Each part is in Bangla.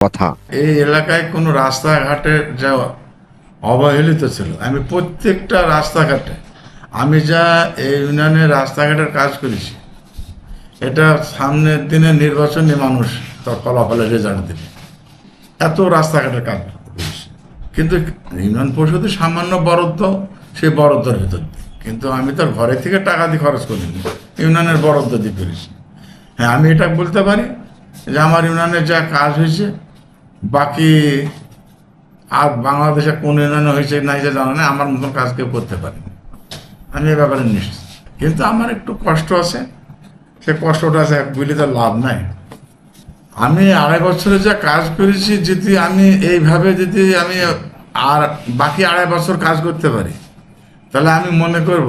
কথা। এই এলাকায় কোনো রাস্তাঘাটের যা অবহেলিত ছিল। আমি প্রত্যেকটা রাস্তাঘাটে, আমি যা এই ইউনিয়নের রাস্তাঘাটের কাজ করেছি, এটা সামনের দিনে নির্বাচনে মানুষ তার ফলাফলের রেজাল্ট দেবে। এত রাস্তাঘাটের কাজ করেছি। কিন্তু ইউনিয়ন পরিষদে সামান্য বরাদ্দ, সেই বরাদ্দের ভিতর। কিন্তু আমি তার ঘরে থেকে টাকা দিয়ে খরচ করিনি, ইউনিয়নের বরাদ্দ দিয়ে করেছি। হ্যাঁ আমি এটা বলতে পারি যে আমার ইউনিয়নের যা কাজ হয়েছে বাকি আর বাংলাদেশে কোন ইউনিয়নে হয়েছে নাই যে জানা নেই, আমার মতন কাজ কেউ করতে পারেনি। আমি এ ব্যাপারে নিশ্চিত। কিন্তু আমার একটু কষ্ট আছে। সে কষ্টটা আছে বুঝলে তো লাভ নাই। আমি আড়াই বছরে যা কাজ করেছি, যদি আমি এইভাবে যদি আমি আর বাকি আড়াই বছর কাজ করতে পারি, তাহলে আমি মনে করব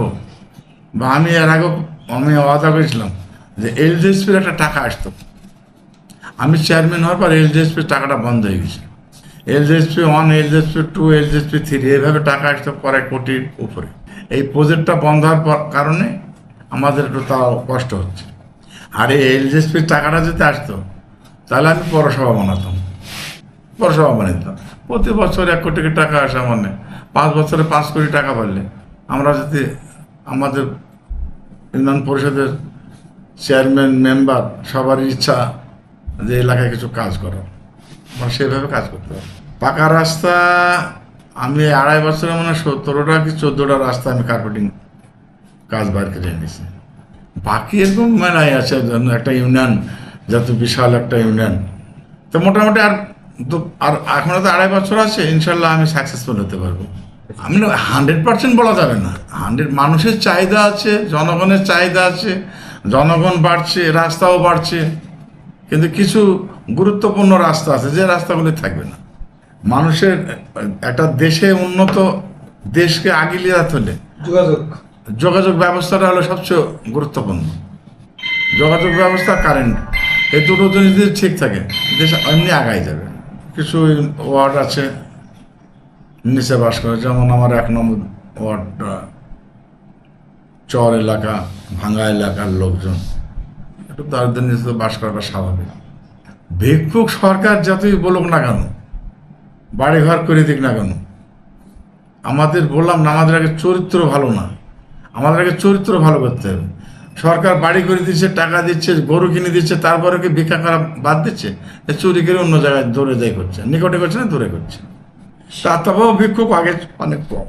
বা আমি এর আগে আমি ওয়াদা করেছিলাম যে এলজিএসপির একটা টাকা আসতো। আমি চেয়ারম্যান হওয়ার পর এলজিএসপির টাকাটা বন্ধ হয়ে গেছে। LGSP one LGSP two LGSP three এইভাবে টাকা আসতো প্রায় কোটির উপরে। এই প্রজেক্টটা বন্ধ হওয়ার কারণে আমাদের একটু তাও কষ্ট হচ্ছে। আর এই এলজিএসপির টাকাটা যদি আসতো, তাহলে আমি পৌরসভা বানাতাম। পৌরসভা বানিয়ে দিতাম প্রতি বছর এক কোটি টাকা আসে মানে পাঁচ বছরে পাঁচ কোটি টাকা পারলে আমরা যদি আমাদের ইউনিয়ন পরিষদের চেয়ারম্যান মেম্বার সবারই ইচ্ছা যে এলাকায় কিছু কাজ করার আমরা সেভাবে কাজ করতে পারি। পাকা রাস্তা, আমি আড়াই বছরে মানে সতেরোটা কি চোদ্দোটা রাস্তা আমি কার্পেটিং কাজ বার করে এনেছি। বাকি এরকম মেলায় আছে একটা ইউনিয়ন যত বিশাল একটা ইউনিয়ন তো মোটামুটি আর দু, আর এখনও তো আড়াই বছর আছে, ইনশাল্লাহ আমি সাকসেসফুল হতে পারব। আমি হান্ড্রেড পার্সেন্ট বলা যাবে না। হান্ড্রেড মানুষের চাহিদা আছে, জনগণের চাহিদা আছে, জনগণ বাড়ছে, রাস্তাও বাড়ছে। কিন্তু কিছু গুরুত্বপূর্ণ রাস্তা আছে যে রাস্তাগুলি থাকবে না। মানুষের একটা দেশে উন্নত দেশকে আগিয়ে যেতে হলে যোগাযোগ। যোগাযোগ ব্যবস্থাটা হলো সবচেয়ে গুরুত্বপূর্ণ। যোগাযোগ ব্যবস্থা কারেন্ট এই দুটো জিনিস যদি ঠিক থাকে দেশ এমনি আগাই যাবে। কিছু ওয়ার্ড আছে নিচে বাস করে যেমন আমার এক নম্বর ওয়ার্ডটা চর এলাকা ভাঙ্গা এলাকার লোকজন। তাদের তো বাস করাটা স্বাভাবিক। ভিক্ষুক সরকার যতই বলুক না কেন বাড়িঘর করে দিক না কেন আমাদের বললাম না আমাদের আগে চরিত্র ভালো না আমাদের আগে চরিত্র ভালো করতে হবে। সরকার বাড়ি করে দিচ্ছে টাকা দিচ্ছে গরু কিনে দিচ্ছে তারপরে কি ভিক্ষা করা বাদ দিচ্ছে? চুরি করে অন্য জায়গায় দূরে যাই করছে নিকটে করছে না দূরে করছে? তার তবেও ভিক্ষুক আগে অনেক কম।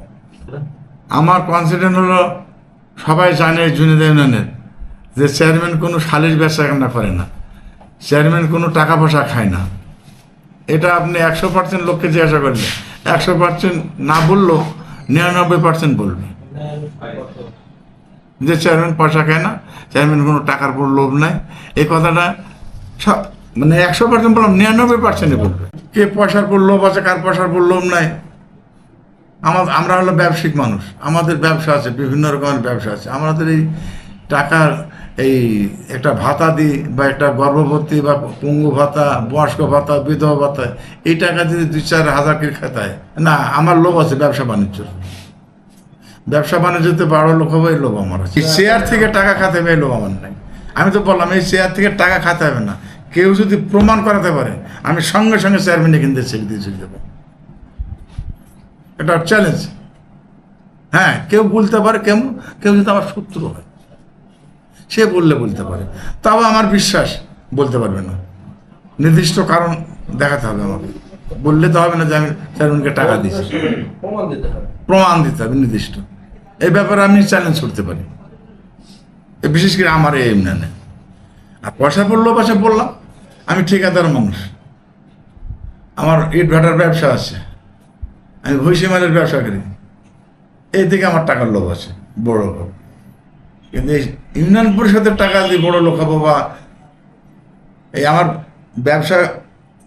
আমার কনসিডেন্ট হলো সবাই জানে জুনিয়র ইউনিয়নের যে চেয়ারম্যান কোনো শালির ব্যবসা কেনা করে না। চেয়ারম্যান কোনো টাকা পয়সা খায় না। এটা আপনি একশো পার্সেন্ট লোককে জিজ্ঞাসা করবেন। একশো পার্সেন্ট না বললেও নিরানব্বই পার্সেন্ট বলবে। যে চেয়ারম্যান পয়সা খায় না, চেয়ারম্যান কোনো টাকার উপর লোভ নাই। এই কথাটা সব মানে একশো পার্সেন্ট বললাম, নিরানব্বই পার্সেন্টই বলবে। কে পয়সার উপর লোভ আছে, কার পয়সার উপর লোভ নাই? আমার আমরা হলো ব্যবসায়িক মানুষ। আমাদের ব্যবসা আছে, বিভিন্ন রকমের ব্যবসা আছে। আমাদের এই টাকার এই একটা ভাতা দিই বা একটা গর্ভবতী বা পঙ্গু ভাতা, বয়স্ক ভাতা, বিধবা ভাতা, এই টাকা যদি দুই চার হাজার করে খাতায় না, আমার লোভ আছে ব্যবসা বাণিজ্য ব্যবসা বাণিজ্যতে বড় লোক হবে, এই লোভ আমার আছে। শেয়ার থেকে টাকা খাতে হবে, এই লোভ আমার নাই। আমি তো বললাম, এই শেয়ার থেকে টাকা খাতে হবে না। কেউ যদি প্রমাণ করাতে পারে, আমি সঙ্গে সঙ্গে চেয়ারম্যানে কিনতে চেক দিয়ে চলে যাব। এটা চ্যালেঞ্জ হ্যাঁ কেউ বলতে পারে, কেউ কেউ যদি আমার শত্রু হয়। সে বললে বলতে পারে। তাও আমার বিশ্বাস বলতে পারবে না। নির্দিষ্ট কারণ দেখাতে হবে আমাকে। বললে তো হবে না যে আমি চেয়ারম্যানকে টাকা দিয়েছি। প্রমাণ দিতে হবে। নির্দিষ্ট। এই ব্যাপারে আমি চ্যালেঞ্জ করতে পারি। বিশেষ করে আমার এই ইউনিয়নে আর পয়সা পড়ল পয়সা বললাম আমি ঠিকাদার মানুষ। আমার ইট ভাটার ব্যবসা আছে। আমি ভৈসি মালের ব্যবসা করি। এই দিকে আমার টাকার লোভ আছে বড় কিন্তু এই ইউনিয়ন পরিষদের টাকা দিয়ে বড় লোক হব বা এই আমার ব্যবসা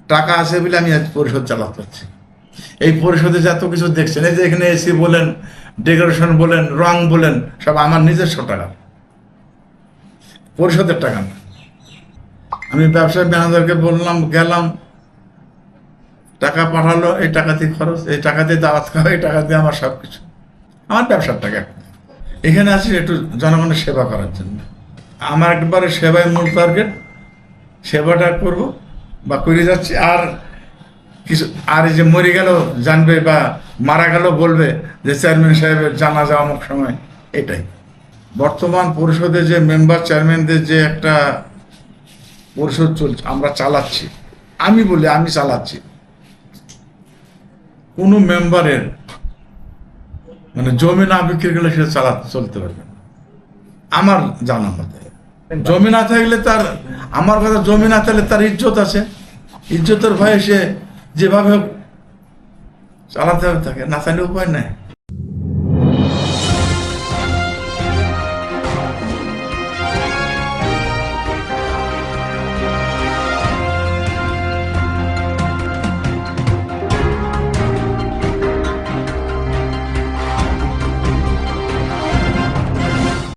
টাকা আছে বলে আমি আজ পরিষদ চালাতে পারছি। এই পরিষদে যত কিছু দেখছেন, এই যে এখানে এসি বলেন, ডেকোরেশন বলেন, রং বলেন, সব আমার নিজস্ব টাকা। পরিষদের টাকা না। আমি ব্যবসায় ম্যানেজারকে বললাম, গেলাম, টাকা পাঠালো, এই টাকাতে খরচ, এই টাকাতে দাওয়াত খাওয়া, এই টাকা দিয়ে আমার সব কিছু আমার ব্যবসার টাকা এখানে আছি একটু জনগণের সেবা করার জন্য। আমার একবারে সেবায় মূল টার্গেট সেবাটা করব বা করে যাচ্ছি। আর কিছু আর যে মরে গেল, জানবে বা মারা গেল বলবে যে চেয়ারম্যান সাহেবের জানা যাওয়া অমুক সময়। এটাই। বর্তমান পরিষদে যে মেম্বার চেয়ারম্যানদের যে একটা পরিষদ চলছে, আমরা চালাচ্ছি। আমি বলি, আমি চালাচ্ছি। কোনো মেম্বারের মানে জমি না বিক্রি করলে সে চালা চলতে পারবে আমার জানা মতে। জমি না থাকলে তার, আমার কথা জমি না থাকলে তার ইজ্জত আছে। ইজ্জতের ভয়ে সে যেভাবে চালাতে হবে তাকে, না থাকলে উপায় নাই।